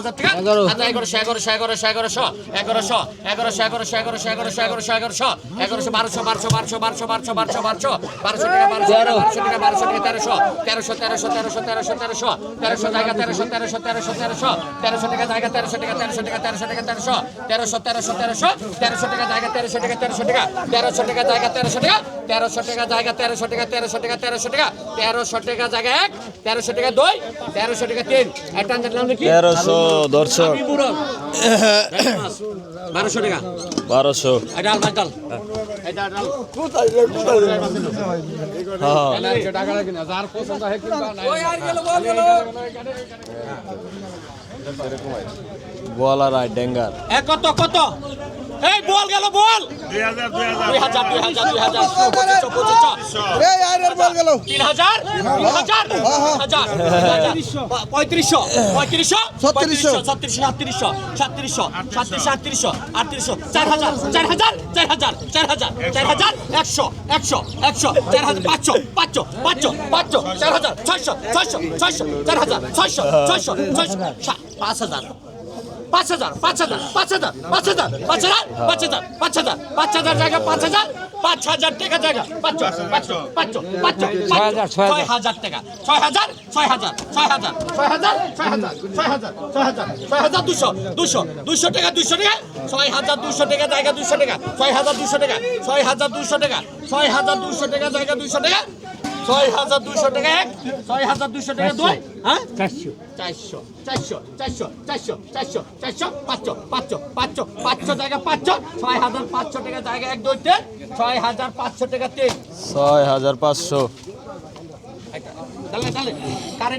হাজার টাকা হাজার এগারোশো এগারোশো এগারোশো এগারোশো এগারোশো এগারোশো এগারোশো এগারোশো এগারোশো এগারোশো এগারোশো এগারোশো বারোশো বারোশো বারোশো বারোশো বারোশো বারোশো বারোশো বারোশো টাকা বারোশো টাকা বারোশো টাকা বারোশো টাকা তেরোশো তেরোশো তেরোশো তেরোশো তেরোশো তেরোশো তেরোশো জায়গা তেরোশো তেরোশো তেরোশো তেরোশো তেরোশো টাকা জায়গা তেরোশো টাকা তেরোশো টাকা তেরোশো টাকা তেরোশো তেরোশো তেরোশো তেরোশো তেরোশো টাকা জায়গা তেরোশো টাকা তেরোশো টাকা তেরোশো টাকা জায়গা তেরোশো টাকা তেরোশো টাকা জায়গা তেরোশো টাকা তেরোশো টাকা তেরোশো টাকা তেরোশো টাকা জায়গা এক তেরোশো টাকা দুই তেরোশো টাকা তিন একটা নাম কি তেরোশো দর্শক। বারোশো টাকা। বারোশো। গোয়ালারায় হ্যাঁ। ডেঙ্গার। কত কত? এই বল গেল বল। দুই হাজার দুই হাজার। দুই হাজার পঁচিশশো পঁচিশশো তিন হাজার? তিন হাজার? তিন হাজার। পঁয়ত্রিশশো। পঁয়ত্রিশশো? ছত্রিশশো। ছত্রিশশো সাতত্রিশশো সাতত্রিশশো সাতত্রিশ আটত্রিশশো আটত্রিশশো। চার হাজার চার হাজার চার হাজার চার হাজার চার হাজার একশো একশো একশো চার হাজার পাঁচশো পাঁচশো পাঁচশো পাঁচশো চার হাজার ছয়শো ছয়শো ছয়শো চার হাজার ছয়শো ছয়শো ছয়শো সা- পাঁচ হাজার। পাঁচ হাজার পাঁচ হাজার পাঁচ হাজার পাঁচ হাজার পাঁচ হাজার পাঁচ হাজার পাঁচ হাজার পাঁচ হাজার জায়গা পাঁচ হাজার পাঁচ হাজার টাকা জায়গা পাঁচ পাঁচ পাঁচ পাঁচ ছয় হাজার টাকা ছয় হাজার ছয় হাজার ছয় হাজার ছয় হাজার ছয় হাজার ছয় হাজার ছয় হাজার ছয় হাজার দুশো দুশো দুশো টাকা দুশো টাকা ছয় হাজার দুশো টাকা জায়গা দুশো টাকা ছয় হাজার দুশো টাকা ছয় হাজার দুশো টাকা ছয় হাজার দুশো টাকা জায়গা দুশো টাকা ছয় হাজার দুশো টাকা এক ছয় হাজার দুইশো টাকা দুই হ্যাঁ? চারশো। চারশো চারশো চারশো চারশো চারশো চারশো পাঁচশো পাঁচশো পাঁচশো পাঁচশো টাকা পাঁচশো ছয় হাজার পাঁচশো টাকা জায়গা এক দুই তিন ছয় হাজার পাঁচশো টাকা তিন। ছয় হাজার পাঁচশো। তাহলে তাহলে কারে